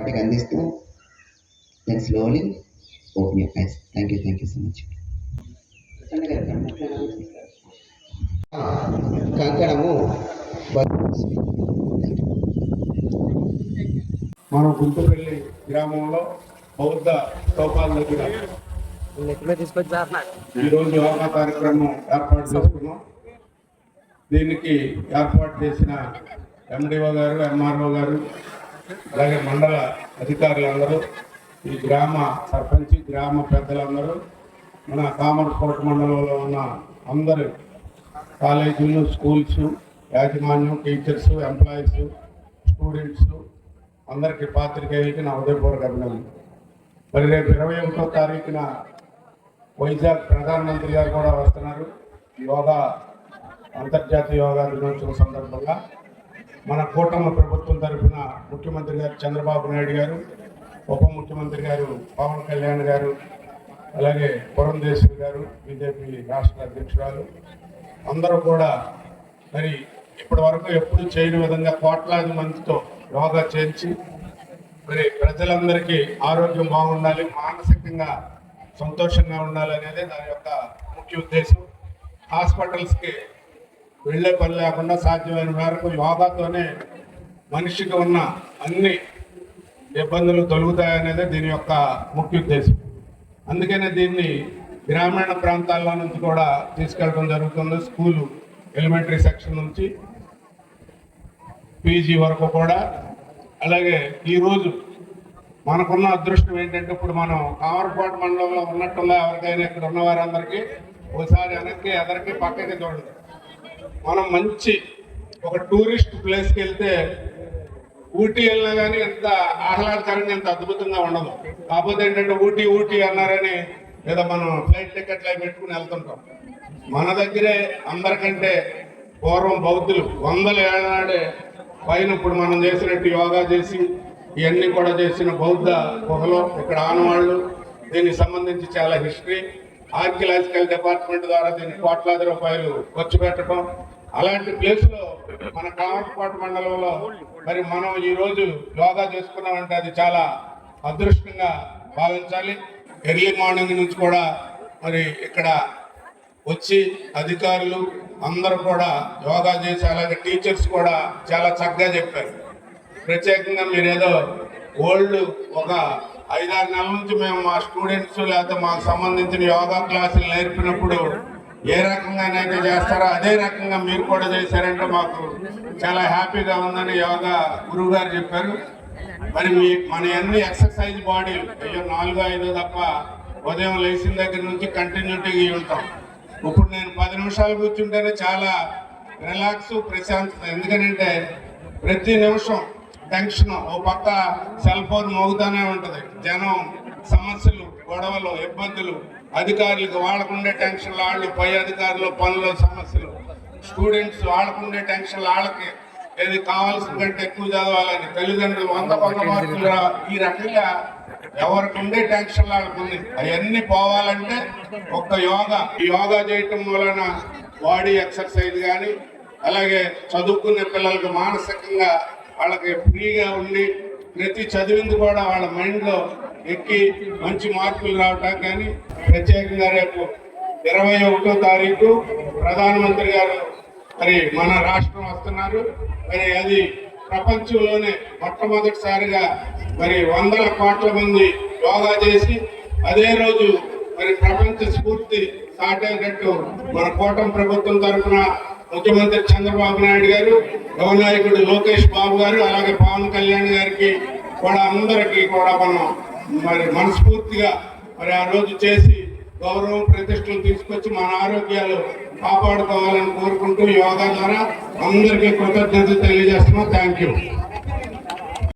వాటికి అందిస్తూ. Then slowly open your eyes thank you thank you so much కంకణము మన గుంటుపల్లి గ్రామంలో బౌద్ధ స్తూపాల దగ్గర ఈరోజు యోగా కార్యక్రమం ఏర్పాటు చేసుకున్నాం. దీనికి ఏర్పాటు చేసిన ఎండిఓ గారు ఎంఆర్ఓ గారు అలాగే మండల అధికారులందరూ ఈ గ్రామ సర్పంచ్ గ్రామ పెద్దలందరూ మన కామర్కోట మండలంలో ఉన్న అందరు కాలేజీలు స్కూల్స్ యాజమాన్యం టీచర్స్ ఎంప్లాయీస్ స్టూడెంట్స్ అందరికీ పాత్రికేయులకి నా ఉదయపూర్వక అభినందన మరి రేపు ఇరవై ఒకటో తారీఖున వైజాగ్ ప్రధానమంత్రి గారు కూడా వస్తున్నారు. యోగా అంతర్జాతీయ యోగా దినోత్సవం సందర్భంగా. మన కూటమి ప్రభుత్వం తరఫున ముఖ్యమంత్రి గారు చంద్రబాబు నాయుడు గారు ఉప ముఖ్యమంత్రి గారు పవన్ కళ్యాణ్ గారు అలాగే పురంధేశ్వరి గారు బీజేపీ రాష్ట్ర అధ్యక్షురాలు. అందరూ కూడా మరి ఇప్పటి వరకు ఎప్పుడు చేయని విధంగా కోట్లాది మందితో యోగా చేయించి మరి ప్రజలందరికీ ఆరోగ్యం బాగుండాలి మానసికంగా సంతోషంగా ఉండాలి అనేది దాని యొక్క ముఖ్య ఉద్దేశం. హాస్పిటల్స్కి వెళ్ళే పని లేకుండా సాధ్యమైన మేరకు యోగాతోనే మనిషికి ఉన్న అన్ని ఇబ్బందులు తొలుగుతాయనేదే దీని యొక్క ముఖ్య ఉద్దేశం. అందుకనే దీన్ని గ్రామీణ ప్రాంతాల్లో నుంచి కూడా తీసుకెళ్ళడం జరుగుతుంది. స్కూలు ఎలిమెంటరీ సెక్షన్ నుంచి పీజీ వరకు కూడా. అలాగే ఈరోజు మనకున్న అదృష్టం ఏంటంటే ఇప్పుడు మనం కామరపాటు మండలంలో ఉన్నట్టుగా ఎవరికైనా ఇక్కడ ఉన్న వారందరికీ ఒకసారి వెనక్కి ఎదరికి పక్కకి చూడండి. మనం మంచి ఒక టూరిస్ట్ ప్లేస్కి వెళ్తే ఊటీ వెళ్ళినా కానీ ఎంత ఆహ్లాదకరంగా ఎంత అద్భుతంగా ఉండదు. కాకపోతే ఏంటంటే ఊటీ ఊటీ అన్నారని లేదా మనం ఫ్లైట్ టికెట్లు అవి పెట్టుకుని వెళ్తుంటాం. మన దగ్గరే అందరికంటే పూర్వం బౌద్ధులు వందల ఏడాడే పైన ఇప్పుడు మనం చేసినట్టు యోగా చేసి ఇవన్నీ కూడా చేసిన బౌద్ధ గుహలో ఇక్కడ ఆనవాళ్ళు. దీనికి సంబంధించి చాలా హిస్టరీ. ఆర్కియలాజికల్ డిపార్ట్మెంట్ ద్వారా దీనికి కోట్లాది రూపాయలు ఖర్చు పెట్టడం. అలాంటి ప్లేస్లో మన కామర్పాటు మండలంలో మరి మనం ఈ రోజు యోగా చేసుకున్నామంటే అది చాలా అదృష్టంగా భావించాలి. ఎర్లీ మార్నింగ్ నుంచి కూడా మరి ఇక్కడ వచ్చి అధికారులు అందరూ కూడా యోగా చేసి అలాగే టీచర్స్ కూడా చాలా చక్కగా చెప్పారు. ప్రత్యేకంగా మీరేదో ఓల్డ్ ఒక ఐదారు నెలల నుంచి మేము మా స్టూడెంట్స్ లేకపోతే మాకు సంబంధించిన యోగా క్లాసులు నేర్పినప్పుడు ఏ రకంగానైతే చేస్తారో అదే రకంగా మీరు కూడా చేశారంటే మాకు చాలా హ్యాపీగా ఉందని యోగా గురువు గారు చెప్పారు. మరి మీ మన అన్ని ఎక్సర్సైజ్ బాడీ అయ్యో నాలుగు ఐదు తప్ప ఉదయం లేచిన దగ్గర నుంచి కంటిన్యూటీగా ఉంటాం. ఇప్పుడు నేను పది నిమిషాలు కూర్చుంటేనే చాలా రిలాక్స్ ప్రశాంతత. ఎందుకనంటే ప్రతి నిమిషం టెన్షన్ ఓ పక్క సెల్ ఫోన్ మోగుతానే ఉంటది. జనం సమస్యలు గొడవలు ఇబ్బందులు అధికారులకు వాళ్ళకుండే టెన్షన్ వాళ్ళు పై అధికారులు పనులు సమస్యలు. స్టూడెంట్స్ వాళ్ళకుండే టెన్షన్ వాళ్ళకి ఏది కావాల్సిన కంటే ఎక్కువ చదవాలని. తల్లిదండ్రులు వంద వంద మార్కులు ఈ రకంగా ఎవరికి ఉండే టెన్షన్ వాళ్ళకు ఉంది అవన్నీ పోవాలంటే ఒక్క యోగా యోగా చేయటం వలన బాడీ ఎక్సర్సైజ్ కానీ అలాగే చదువుకునే పిల్లలకు మానసికంగా వాళ్ళకి ఫ్రీగా ఉండి ప్రతి చదివింది కూడా వాళ్ళ మైండ్లో ఎక్కి మంచి మార్కులు రావటం కానీ ప్రత్యేకంగా రేపు ఇరవై ఒకటో తారీఖు ప్రధానమంత్రి గారు మరి మన రాష్ట్రం వస్తున్నారు. మరి అది ప్రపంచంలోనే మొట్టమొదటిసారిగా మరి వందల కోట్ల మంది యోగా చేసి అదే రోజు మరి ప్రపంచ స్ఫూర్తి సాటేటట్టు మన కూటమి ప్రభుత్వం తరఫున ముఖ్యమంత్రి చంద్రబాబు నాయుడు గారు యువ నాయకుడు లోకేష్ బాబు గారు అలాగే పవన్ కళ్యాణ్ గారికి కూడా అందరికీ కూడా మనం మరి మనస్ఫూర్తిగా మరి ఆ రోజు చేసి గౌరవం ప్రతిష్టలు తీసుకొచ్చి మన ఆరోగ్యాలు కాపాడుకోవాలని కోరుకుంటూ యోగా ద్వారా అందరికీ కృతజ్ఞతలు తెలియజేస్తున్నాం. Thank you